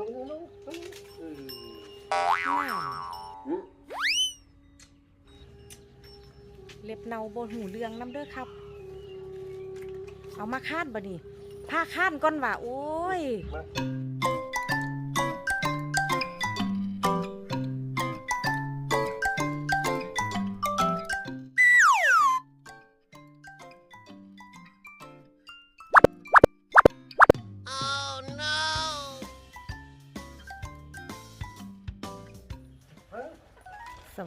ลงลงลงลงเออน่าอืมเล็บเนาบนหูเรืองน้ำเด้อครับ เอามาคาดบ่นี่ผ้าคาดก่อนว่ะโอ้ย มา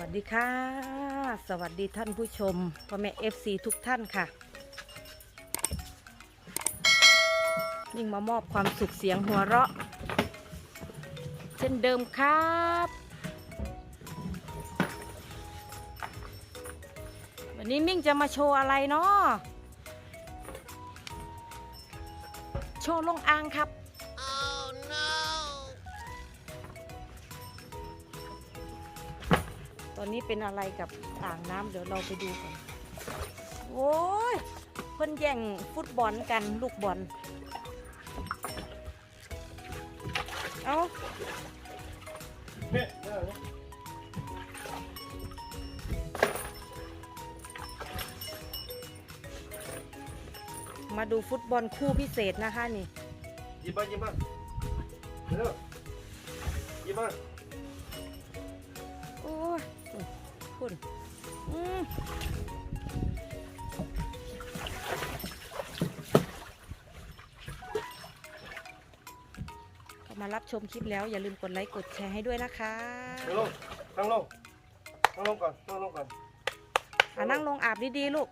วัสดีค่ะ สวัสดีท่านผู้ชมพ่อแม่ FC ทุกท่านค่ะนิ่งมามอบความสุขเสียงหัวเราะ เช่นเดิมครับ วันนี้มิ่งจะมาโชว์อะไรเนาะโชว์ลงอ่างครับ อนนี้เป็นอะไรกับอ่างน้ำเดี๋ยวเราไปดูกันโอ้ยเพิ่นแย่งฟุตบอลกันลูกบอล เอามาดูฟุตบอลคู่พิเศษนะคะนี่ ยิบมาหยิบมาเร็วยิบมาโคุณอืมเข้ามารับชมคลิปแล้วอย่าลืมกดไลค์กดแชร์ให้ด้วยนะคะนั่งลงนั่งลงนั่งลงก่อนนั่งลงก่อน อะนั่งลงอาบดีๆลูก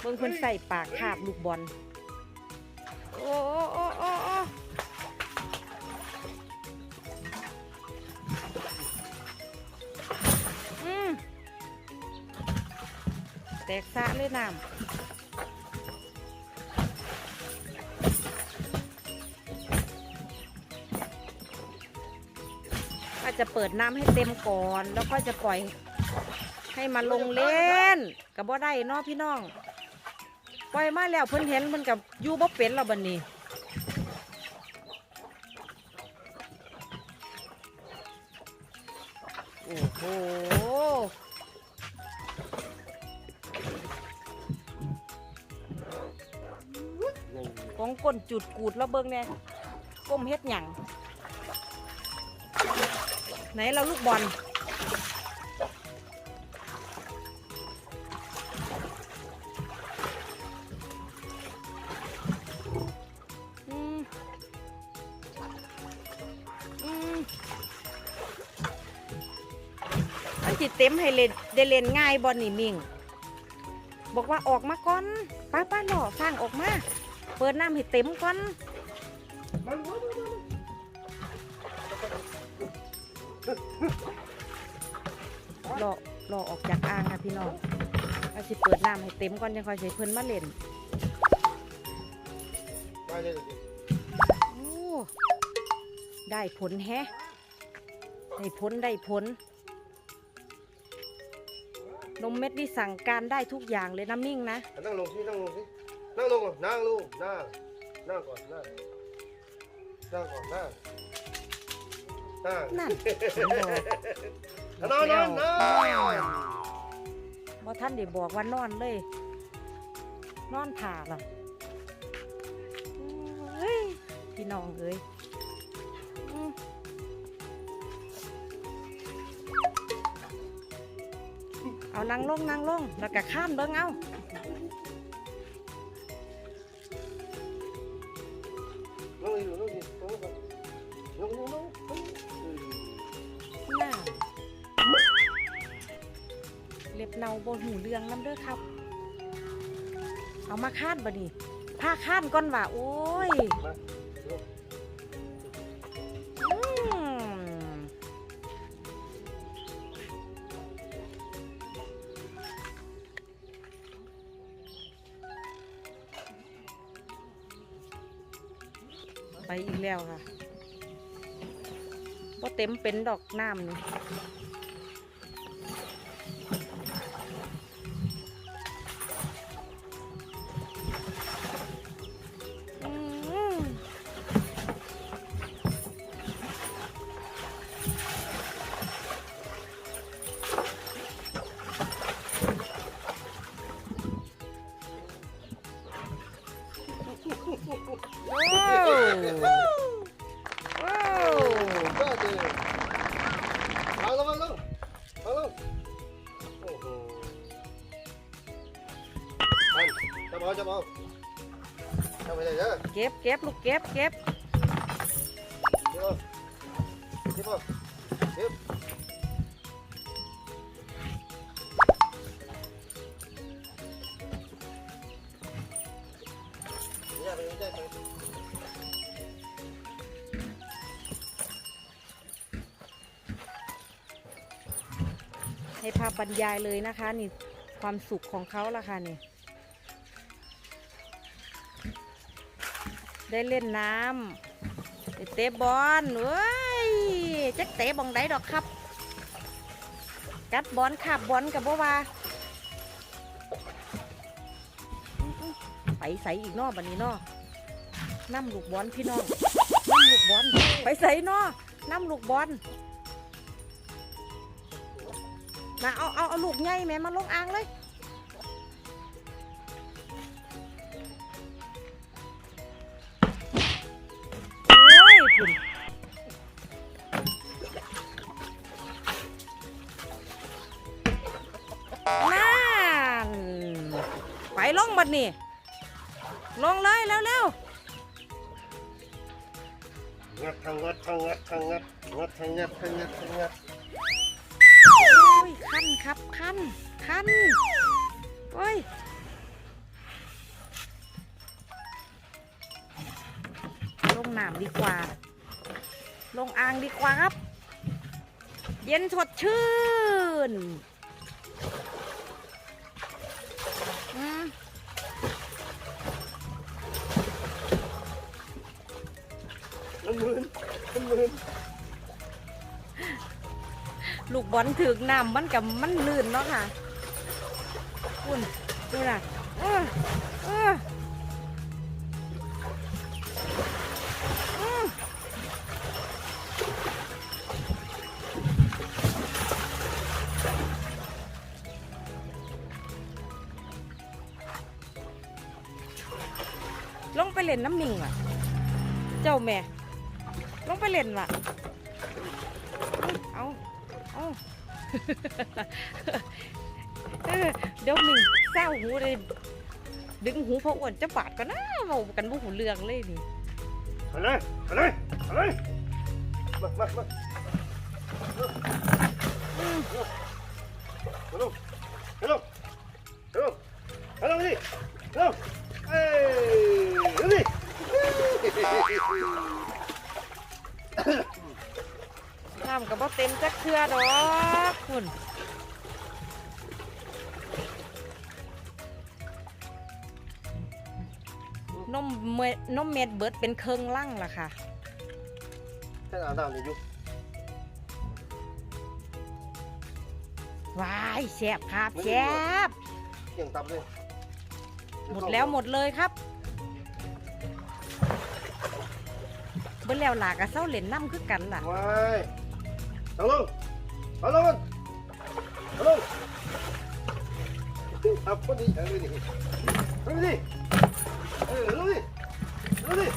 เบิ่งเพิ่นใส่ปากคาบลูกบอล โอ้โอ้โอ้โอ้อืมแตกสะเลยน้ำอาจจะเปิดน้ำให้เต็มก่อน แล้วก็จะปล่อยให้มาลงเล่นกับบ่ได้นาะพี่น้อง ปล่อยมาแล้วเพิ่นเห็นเพิ่นกับอยู่บ่เป็นแล้วบัดนี้โอ้โหของก้นจุดกูดแล้วเบิ่งแน่ก้มเฮ็ดหยังไหนเราลูกบอล จิเต็มให้เล่นได้เล่นง่ายบอลนี่มิงบอกว่าออกมาก่อนป้าป้าหล่อสร้างออกมา เปิดน้ำให้เต็มก่อนหล่อหล่อออกจากอ่างค่ะพี่น้องเอาสิเปิดน้ำให้เต็มก่อนยังคอยใส่เพิ่นมาเล่นมาเลยดิโอ้ได้ผลแฮะได้ผลได้ผล นมเม็ดนี่สั่งการได้ทุกอย่างเลยน้ำมิ่งนะ นั่งลงสินั่งลงสินั่งลงก่อนนั่งลงนั่งนั่งก่อนนั่งนั่งก่อนนั่งนั่งนั่นผมบอกนอนนอนนอนบ่ท่านได้บอกว่านอนเลย นอนถ่าล่ะเฮ้ยพี่น้องเอ้ย เอานั่งลงนั่งลงแล้วก็ข้ามเบิ้งเอาลงอยู่ลงอยู่ลงก่อนเอาเล็บเนาบนหูเรืองน้ำเด้อครับ เอามาคาดบ่นี่ผ้าคาดก่อนว่าโอ้ย ไปอีกแล้วค่ะบ่เต็มเป็นดอกน้ำนี่ บเอาจับเอาจับไปเลยเด้อเก็บเก็บลูกเก็บเก็บเดี๋ยวเดี๋ยวเดี๋ยวเนี่ยไปได้ไปให้ภาพบรรยายเลยนะคะ นี่ความสุขของเขาละค่ะนี่ ได้เล่นน้ำเตะบอลเว้ยจะเตะบองไดดอกครับ กัดบอลขับบอลกับบ่วาไปใส่อีกนอบันนี้นอน้ำลูกบอลพี่น้องน้ำลูกบอลไปใส่นอน้ำลูกบอลมาเอาเอาเอาลูกใหญ่แม่มาลงอ่างเลย นั่นไปลงบัดนี่ลงเลยเร็วเร็วงัดทางงัดทางงัดทางงัดงัดทางงัดทางงัดทางงัดๆโอ้ยคันครับคันคันโอ้ยลงน้ำดีกว่า ลงอ่างดีกว่าครับ เย็นสดชื่น บอลถึกน้ำมันกับมันลื่นเนาะค่ะคุณดูนะเออเออลงไปเล่นน้ำมิงว่ะ เจ้าแม่ ลงไปเล่นว่ะ เอา อาเออเดี๋ยวมิงแซวหูเลยดึงหูพออ้วนจะบาดก็นะเมากันบุหูเรื่องเลยนี่เอาเลยเอาเลยเอาเลยมามามาอืมฮัลโหลฮัลโหลฮัลโหลฮัลโหลนี่ฮัลโหลเอ้ยนี่น้ำกั บบ่เต็มจักเทือดอกคุณนมเมนมเม็ดเบิดเป็นเครื่องลั่งล่ะค่ะท่านอาบน้ำนี่อยู่ว้ายแสบครับแสบเกี่ยงตับเลยหมดแล้วหมดเลยครับเบิ่แล้วหลากะเศร้าเล่นน้ำคือกันล่ะว้าย เอาลงเอาลงมันเอาลงทับพอดีเอาเลยดิเอาเลยดิเออเอาเลยดิเอาเลยดิ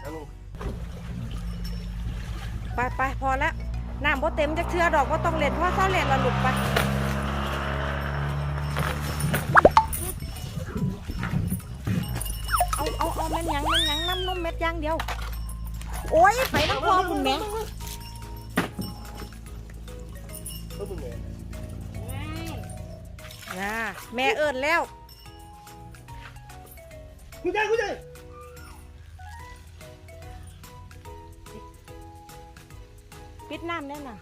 เอาลงไปไปพอแล้วน้ำบ่เต็มจักเทือดอกว่าต้องเล่นเพราะเศร้าเล่นละหลุดไป เม็ดอย่างเดียว โอ้ยไปน้ำพอคุณแม่เอามึงแม่น่ะแม่เอิญแล้วคุณยายคุณยายปิดน้ำแน่น่ะ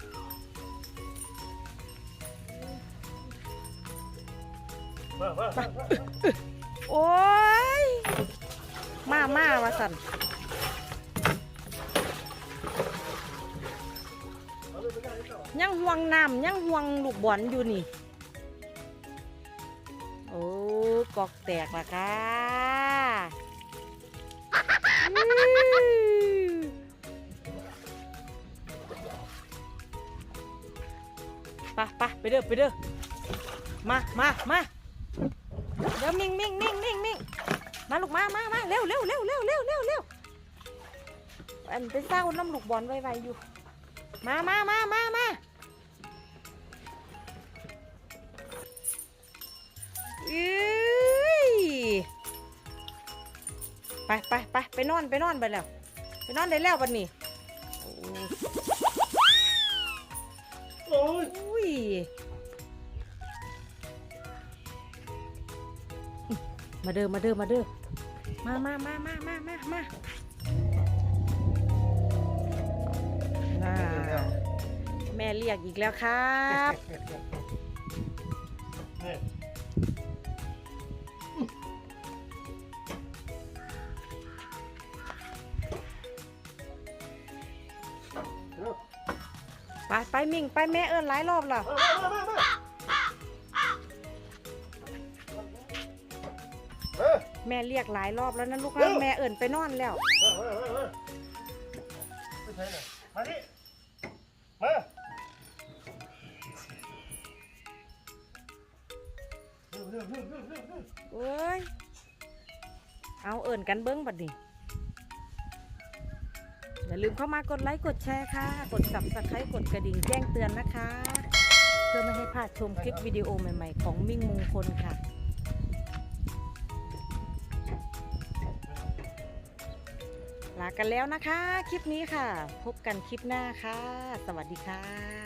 มามามามาโอ้ย มา มาว่าสัน ยังห่วงน้ำยังห่วงลูกบอลอยู่นี่ โอ้กอกแตกละค่ะอื้อไปไปไปเด้อไปเด้อมามามาเดี๋ยวมิ่งมิ่งมิ่งมิ่งมิ่งมาลูกมามามาเร็วเร็วเร็วเร็วเร็วเร็วเร็วอันไปเศร้าน้ำลูกบอลไวๆอยู่ มามามามามาเอ้ยไปไปไปไปนอนไปนอนไปแล้ว ไปนอนได้แล้ววันนี้โอ้ยอุ้ยมาเด้อมาเด้อมาเด้อมามามามามามามา อ่าแม่เรียกอีกแล้วครับ ไปไปมิ่งไปแม่เอิญหลายรอบแล้วแม่เรียกหลายรอบแล้วนะลูกนะแม่เอิญไปนอนแล้ว มามามามาไม่ใช่น่ะมาดิ อาเอิญกันเบิ้งบัดนี้อย่าลืมเข้ามากดไลค์กดแชร์ค่ะ กด subscribe กดกระดิ่งแจ้งเตือนนะคะ เพื่อไม่ให้พลาดชมคลิปวิดีโอใหม่ๆ ของมิ่งมงคลค่ะ ลากันแล้วนะคะ คลิปนี้ค่ะ พบกันคลิปหน้าค่ะ สวัสดีค่ะ